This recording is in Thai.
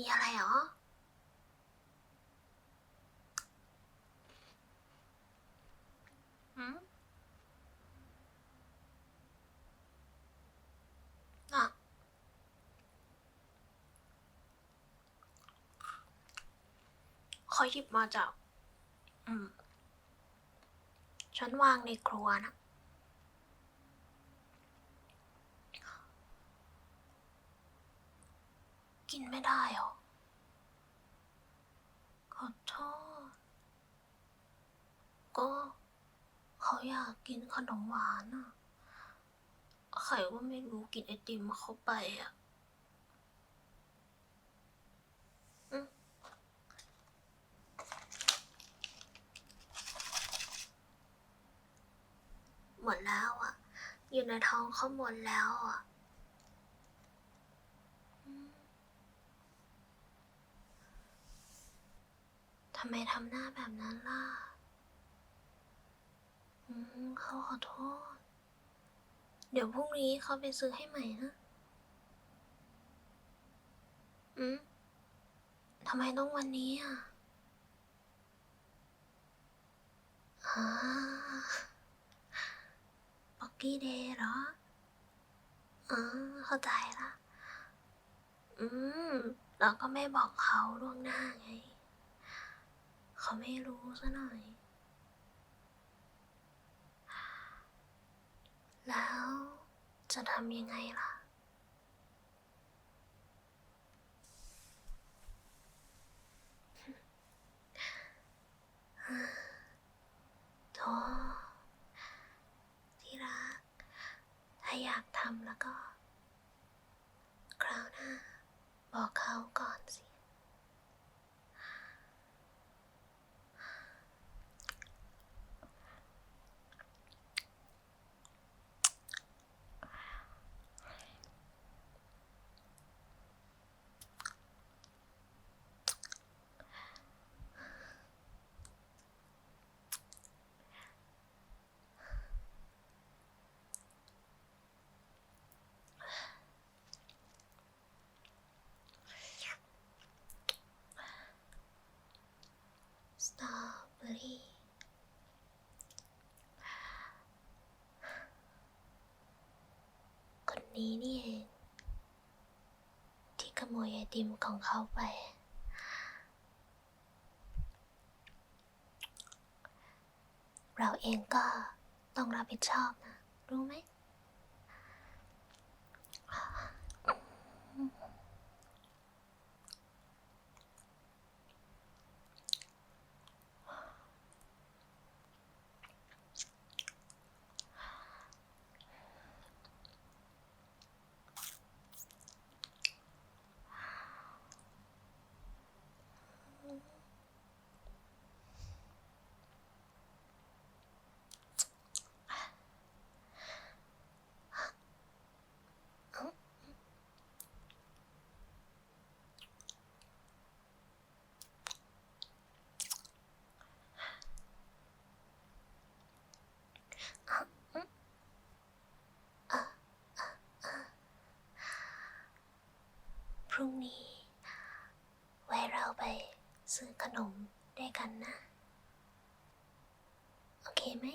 มีอะไรเหรอ หืมอะเขาหยิบมาจาก อืม ฉันวางในครัวนะ กินไม่ได้หรอ ขอโทษ ก็ เขาอยากกินขนมหวานอะใครว่าไม่รู้กินไอติมเข้าไปอะอืมหมดแล้วอะอยู่ในท้องเขาหมดแล้วอะ ทำไมทำหน้าแบบนั้นล่ะอืมเขาขอโทษ เดี๋ยวพรุ่งนี้เขาไปซื้อให้ใหม่นะ อืมทำไมต้องวันนี้อะอบ็อกกี้เดย์เหรออ๋อเข้าใจละ อืม เราก็ไม่บอกเขาล่วงหน้าไง เขาไม่รู้ซะหน่อย แล้วจะทำยังไงล่ะโธ่ที่รัก ถ้าอยากทำแล้วก็ คราวหน้า บอกเขาก่อนสิ สตรอเบอรี่ ค นี้นี่เองที่ขโมยไอติมของเขาไป เราเองก็ต้องรับผิดชอบนะ รู้ไหม พรุ่ง นี้ ไว้เราไปซื้อขนมด้วยกันนะ โอเคไหม